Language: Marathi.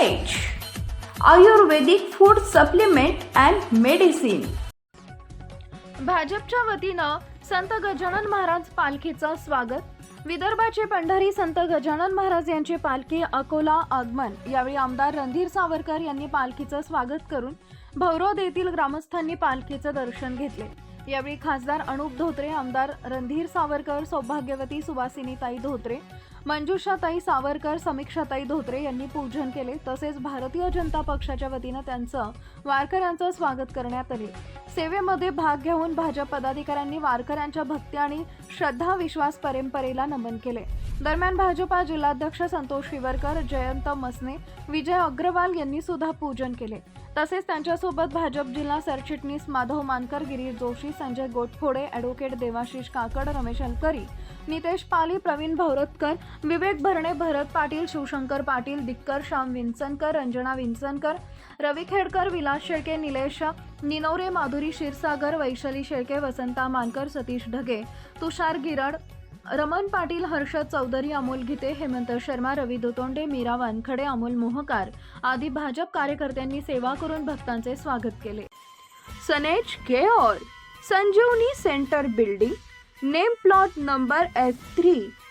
Ayurvedic food supplement and medicine भाजपच्या वतीनं संत गजानन महाराज पालखीचं स्वागत. विदर्भाचे पंढरी संत गजानन महाराज यांची पालखी अकोला आगमन. यावेळी आमदार रणधीर सावरकर यांनी पालखीचं स्वागत करून भौरोद येथील ग्रामस्थांनी पालखीचं दर्शन घेतले. यावेळी खासदार अनुप धोत्रे आमदार रणधीर सावरकर सौभाग्यवती सुवासिनीताई धोत्रे मंजुषाताई सावरकर समीक्षाताई धोत्रे यांनी पूजन केले. तसेच भारतीय जनता पक्षाच्या वतीनं त्यांचं वारकऱ्यांचं स्वागत करण्यात आले. सेवेमध्ये भाग घेऊन भाजप पदाधिकाऱ्यांनी वारकऱ्यांच्या भक्ती आणि श्रद्धा विश्वास परंपरेला नमन केले. दरम्यान भाजपा जिल्हाध्यक्ष संतोष शिवरकर जयंत मसने विजय अग्रवाल यांनी सुद्धा पूजन केले. तसेच त्यांच्यासोबत भाजप जिल्हा सरचिटणीस माधव मानकर गिरीश जोशी संजय गोटफोडे ॲडव्होकेट देवाशिष काकड रमेश अलकरी नितेश पाली प्रवीण भौरतकर विवेक भरणे भरत पाटील शिवशंकर पाटील दिक्कर श्याम विंचनकर रंजना विंचनकर रवी खेडकर विलास शेळके निलेश निनवरे माधुरी क्षीरसागर वैशाली शेळके वसंता मानकर सतीश ढगे तुषार गिरड रमण पाटील हर्षद चौधरी अमोल गीते हेमंत शर्मा रवी दुतोंडे मीरा वानखडे अमोल मोहकार आदी भाजप कार्यकर्त्यांनी सेवा करून भक्तांचे स्वागत केले. सनेज care Sanjivani centre building name plot number F three